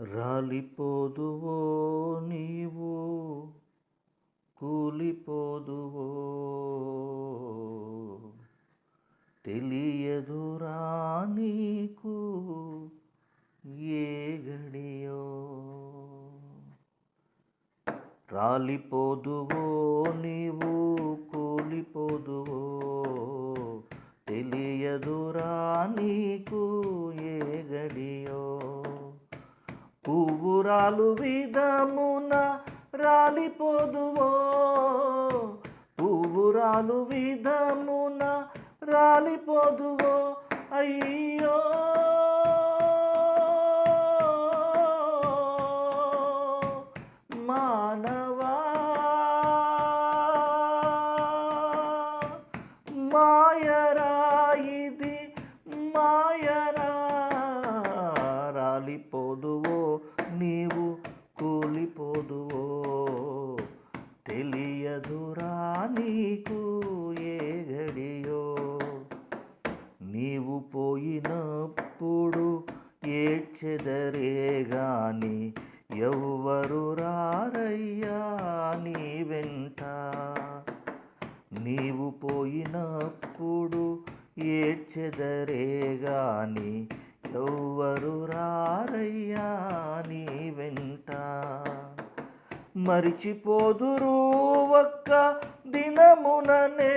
రాలిపోదువో నీవు కూలిపోదువో తెలియదురా నీకు ఏ గడియో. రాలిపోదువో నీవు కూలిపోదువో పువ్వురాలు విధమున రాలిపోదువో. పువ్వురాలు విధమున రాలిపోదువో. అయ్యో. మానవా. మాయరాయిది రాలిపోదువో నీవు కూలిపోదువో. తెలియదురా నీకు ఏ గడియో. నీవు పోయినప్పుడు ఏడ్చెదరే గాని ఎవ్వరు రారయ్యా నీ వెంట. నీవు పోయినప్పుడు ఏడ్చెదరే గాని ఎవ్వరు రారయ్యా నీ వెంట. మరిచిపోదురు ఒక్క దినముననే.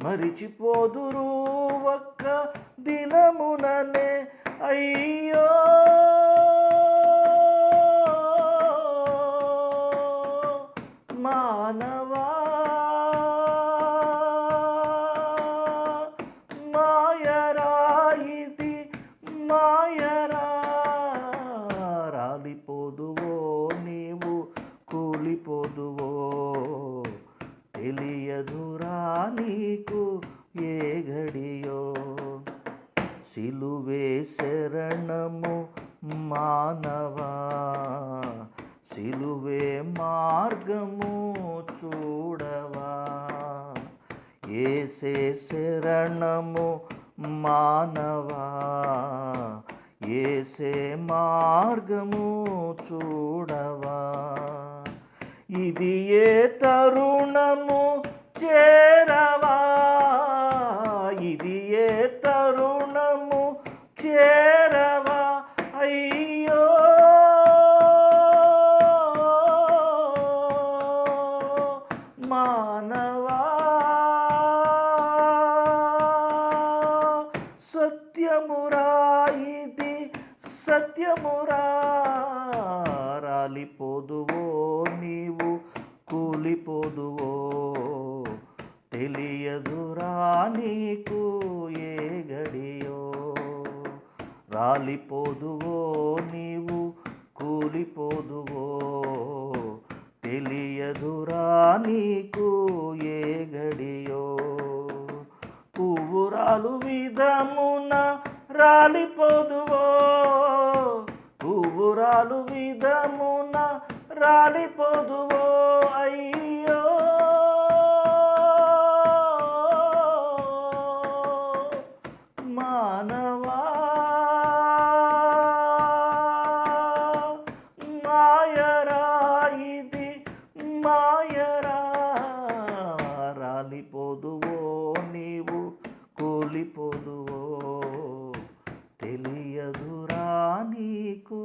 మరిచిపోదురు ఒక్క దినముననే. అయ్యో! మానవా! మాయరా! ఓడిపోదువో తెలియదురా నీకు ఏ గడియో సిలువే శరణము మానవా? సిలువే మార్గము చూడవా? ఏసే శరణము మానవా? ఏసే మార్గము చూడవా? ఇది ఏ తరుణము చేరవా? ఇది ఏ తరుణము చేరవా? అయ్యో! మానవా! సత్యమురా ఇది సత్యమురా. రాలిపోదు కూలిపోదువో తెలియదురా నీకు ఏ గడియో. రాలిపోదువో నీవు కూలిపోదువో తెలియదురా నీకు ఏ గడియో. పువ్వురాలు విధమున రాలిపోదువో పువ్వురాలు విధమున రాలిపోదువో. రాలిపోదువో నీవు కూలిపోదువో. తెలియదురా నీకు